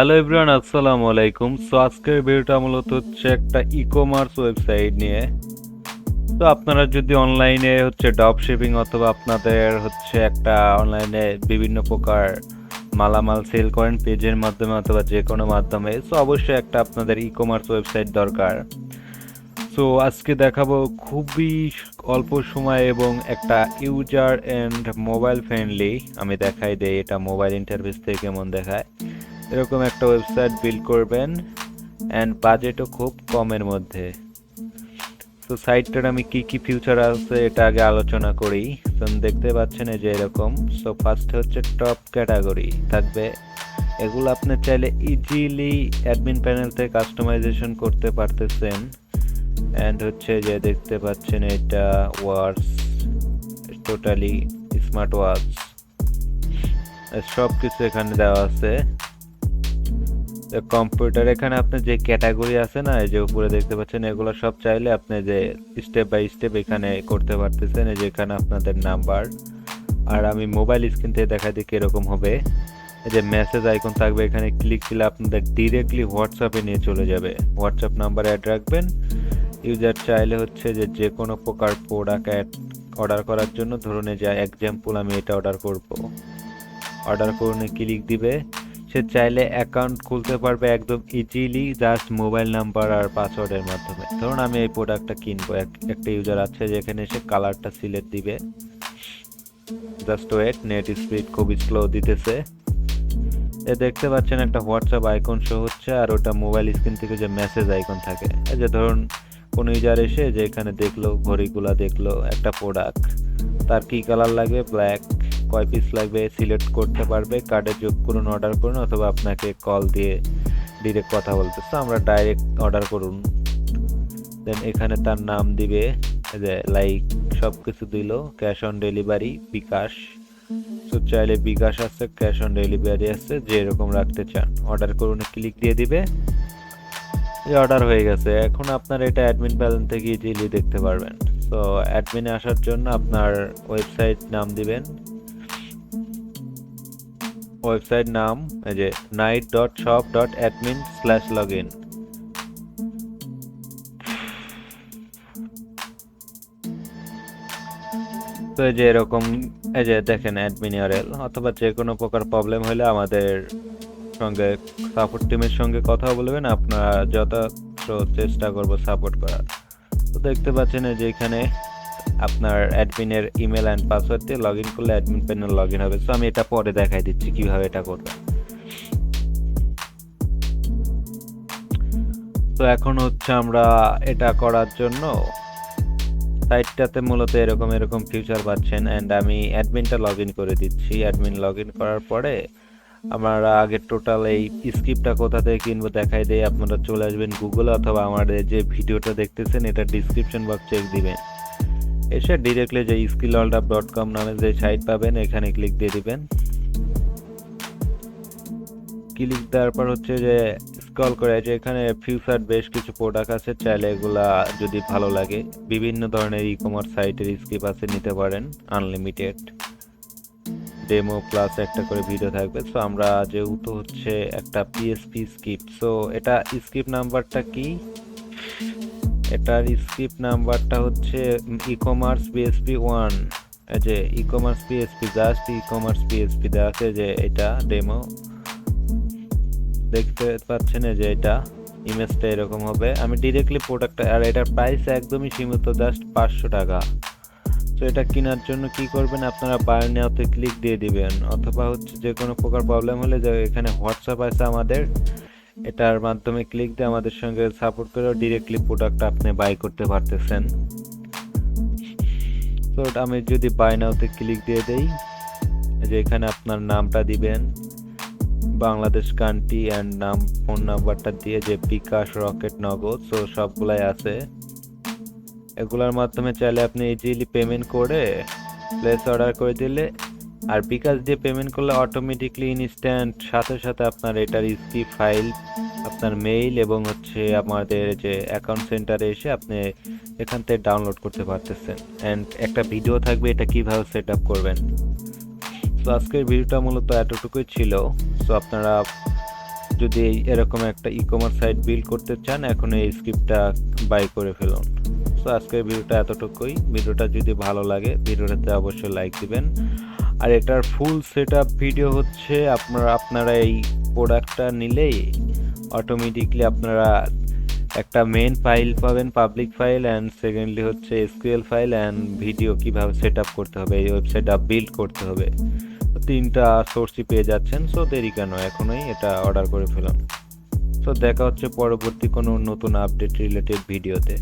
Hello everyone আসসালামু আলাইকুম so আজকের ভিডিওটা মূলত হচ্ছে একটা ই কমার্স ওয়েবসাইট নিয়ে। তো আপনারা যদি অনলাইনে হচ্ছে ডপ শিপিং অথবা আপনাদের হচ্ছে একটা অনলাইনে বিভিন্ন প্রকার মালামাল সেল করেন পেজের মাধ্যমে অথবা যে কোনো মাধ্যমে সো অবশ্যই একটা আপনাদের ই কমার্স ওয়েবসাইট দরকার। সো আজকে দেখাবো খুবই অল্প সময় এবং একটা ইউজার অ্যান্ড মোবাইল ফ্রেন্ডলি আমি দেখাই দেই এটা মোবাইল ইন্টারফেস থেকে কেমন দেখায়। এরকম একটা ওয়েবসাইট বিল্ড করবেন অ্যান্ড বাজেটও খুব কমের মধ্যে। তো সাইটটার আমি কি কি ফিউচার আছে এটা আগে আলোচনা করি। তো দেখতে পাচ্ছেন এই যে এরকম। সো ফার্স্ট হচ্ছে টপ ক্যাটাগরি থাকবে। এগুলো আপনি চাইলে ইজিলি অ্যাডমিন প্যানেল থেকে কাস্টমাইজেশন করতে পারতেছেন। অ্যান্ড হচ্ছে যে দেখতে পাচ্ছেন এটা ওয়ার্ডস টোটালি স্মার্ট ওয়াচ সব কিছু এখানে দেওয়া আছে। কম্পিউটার এখানে আপনি যে ক্যাটাগরি আছে না, এই যে উপরে দেখতে পাচ্ছেন, এগুলো সব চাইলে আপনি যে স্টেপ বাই স্টেপ এখানে করতে পারতেছেন, এই যে এখানে আপনাদের নাম্বার আর আমি মোবাইল স্ক্রিন থেকে দেখা দিই কীরকম হবে। এই যে মেসেজ আইকন থাকবে, এখানে ক্লিক দিলে আপনাদের ডিরেক্টলি হোয়াটসঅ্যাপে নিয়ে চলে যাবে। হোয়াটসঅ্যাপ নাম্বার অ্যাড রাখবেন। ইউজার চাইলে হচ্ছে যে যে কোনো প্রকার প্রোডাক্ট অ্যাড অর্ডার করার জন্য, ধরুন যে এক্সাম্পল আমি এটা অর্ডার করব। অর্ডার করুন ক্লিক দিবে। সে চাইলে অ্যাকাউন্ট খুলতে পারবে একদম ইজিলি জাস্ট মোবাইল নাম্বার আর পাসওয়ার্ডের মাধ্যমে। ধরুন আমি এই প্রোডাক্টটা কিনবো, এক- একটা ইউজার আছে যেখানে এসে কালারটা সিলেক্ট দিবে। জাস্ট ওয়েট নেট স্পিড খুবই স্লো দিতেছে। এ দেখতে পাচ্ছেন একটা হোয়াটসঅ্যাপ আইকন শো হচ্ছে আর ওটা মোবাইল স্ক্রিন থেকে যে মেসেজ আইকন থাকে। এই যে ধরুন কোনো ইউজার এসে যে এখানে দেখল, ঘড়িগুলা দেখল, একটা প্রোডাক্ট তার কি কালার লাগবে? ব্ল্যাক কয় পিস লাগবে সিলেক্ট করতে পারবে কার্ডে যোগ করুন অর্ডার করুন অথবা আপনাকে কল দিয়ে ডিরেক্ট কথা বলতে। তো আমরা ডাইরেক্ট অর্ডার করুন। দেন এখানে তার নাম দিবে যে লাইক সব কিছু দিল ক্যাশ অন ডেলিভারি বিকাশ। তো চাইলে বিকাশ আছে ক্যাশ অন ডেলিভারি আছে যে এরকম রাখতে চান। অর্ডার করুন ক্লিক দিয়ে দিবে। এই অর্ডার হয়ে গেছে। এখন আপনার এটা অ্যাডমিন প্যানেল থেকে ইজিলি দেখতে পারবেন। তো অ্যাডমিনে আসার জন্য আপনার ওয়েবসাইট নাম দিবেন। ওয়েবসাইট নাম, এই যে night dot shop dot admin slash log in তো এই যে এরকম, এই যে দেখেন অ্যাডমিন ইউআরএল অথবা যে কোনো প্রকার প্রবলেম হলে আমাদের সঙ্গে সাপোর্ট টিমের সঙ্গে কথা বলবেন, আপনারা যথাযথ চেষ্টা করব সাপোর্ট করার। তো দেখতে পাচ্ছেন যে এখানে আপনার অ্যাডমিনের ইমেল অ্যান্ড পাসওয়ার্ড দিয়ে লগ ইন করলে অ্যাডমিন প্যানেল লগ ইন হবে। সো আমি এটা পরে দেখাই দিচ্ছি কীভাবে এটা করবেন। তো এখন হচ্ছে আমরা এটা করার জন্য সাইটটাতে মূলত এরকম এরকম ফিউচার পাচ্ছেন। অ্যান্ড আমি অ্যাডমিনটা লগ ইন করে দিচ্ছি। অ্যাডমিন লগ ইন করার পরে আমরা আগে টোটাল এই স্ক্রিপ্টটা কোথা থেকে কিনবো দেখাই দেয় আপনারা চলে আসবেন গুগলে অথবা আমাদের যে ভিডিওটা দেখতেছেন, এটা ডিসক্রিপশন বক্স চেক দিবেন। এসে ডিরেক্টলি যে স্কিল অলডাপ ডট কম নামে যে সাইট পাবেন, এখানে ক্লিক দিয়ে দিবেন। ক্লিক দেওয়ার পর হচ্ছে যে স্ক্রল করে যে এখানে ফিউচার বেশ কিছু প্রোডাক্ট আছে, চাইলে এগুলা যদি ভালো লাগে, বিভিন্ন ধরনের ই কমার্স সাইটের স্কিপ আছে, নিতে পারেন আনলিমিটেড ডেমো প্লাস একটা করে ভিডিও থাকবে। সো আমরা যেহেতু হচ্ছে একটা পিএসপি স্কিপ সো এটা স্কিপ নাম্বারটা কি? এটার স্কিপ নাম্বারটা হচ্ছে ই কমার্স পিএসপি ওয়ান যে e commerce PSP just e commerce PSP দেওয়া আছে যে এটা ডেমো দেখতে পাচ্ছেন যে এটা ইমেজটা এরকম হবে। আমি ডিরেক্টলি প্রোডাক্ট আর এটার প্রাইস একদমই সীমিত জাস্ট পাঁচশো টাকা। তো এটা কেনার জন্য কি করবেন? আপনারা বাই নেওয়াতে ক্লিক দিয়ে দিবেন। অথবা হচ্ছে যে কোনো প্রকার প্রবলেম হলে যে এখানে হোয়াটসঅ্যাপ আছে আমাদের। এটার মাধ্যমে ক্লিক দিয়ে আমাদের সঙ্গে সাপোর্ট করে ডিরেক্টলি প্রোডাক্ট আপনি বাই করতে পারতেছেন। তো আমি যদি বাই নাওতে ক্লিক দিয়ে দেই যে এখানে আপনার নামটা দিবেন, বাংলাদেশ কান্ট্রি অ্যান্ড নাম ফোন নাম্বারটা দিয়ে যে বিকাশ, রকেট, নগদ সো সবগুলাই আছে। এগুলোর মাধ্যমে চাইলে আপনি ইজিলি পেমেন্ট করে প্লেস অর্ডার করে দিলে আর বিকাশ দিয়ে পেমেন্ট করলে অটোমেটিকলি ইনস্ট্যান্ট সাথে সাথে আপনার এটার স্কি ফাইল আপনার মেইল এবং হচ্ছে আমাদের যে অ্যাকাউন্ট সেন্টারে এসে আপনি এখান থেকে ডাউনলোড করতে পারতেছেন। অ্যান্ড একটা ভিডিও থাকবে এটা কীভাবে সেট আপ করবেন। তো আজকের ভিডিওটা মূলত এতটুকুই ছিল। সো আপনারা যদি এরকম একটা ই কমার্স সাইট বিল্ড করতে চান, এখন এই স্ক্রিপ্টটা বাই করে ফেলুন। সো আজকের ভিডিওটা এতটুকুই। ভিডিওটা যদি ভালো লাগে, ভিডিওটাতে অবশ্যই লাইক দিবেন। আর এটার ফুল সেট ভিডিও হচ্ছে আপনারা আপনারা এই প্রোডাক্টটা নিলেই অটোমেটিকলি আপনারা একটা মেন ফাইল পাবেন পাবলিক ফাইল অ্যান্ড সেকেন্ডলি হচ্ছে এসকিউএল ফাইল অ্যান্ড ভিডিও কীভাবে সেট আপ করতে হবে, এই ওয়েবসাইটটা বিল্ড করতে হবে। তিনটা সোর্সই পেয়ে যাচ্ছেন সো দেরি কেন, এখনই এটা অর্ডার করে ফেলাম সো দেখা হচ্ছে পরবর্তী কোনো নতুন আপডেট রিলেটেড ভিডিওতে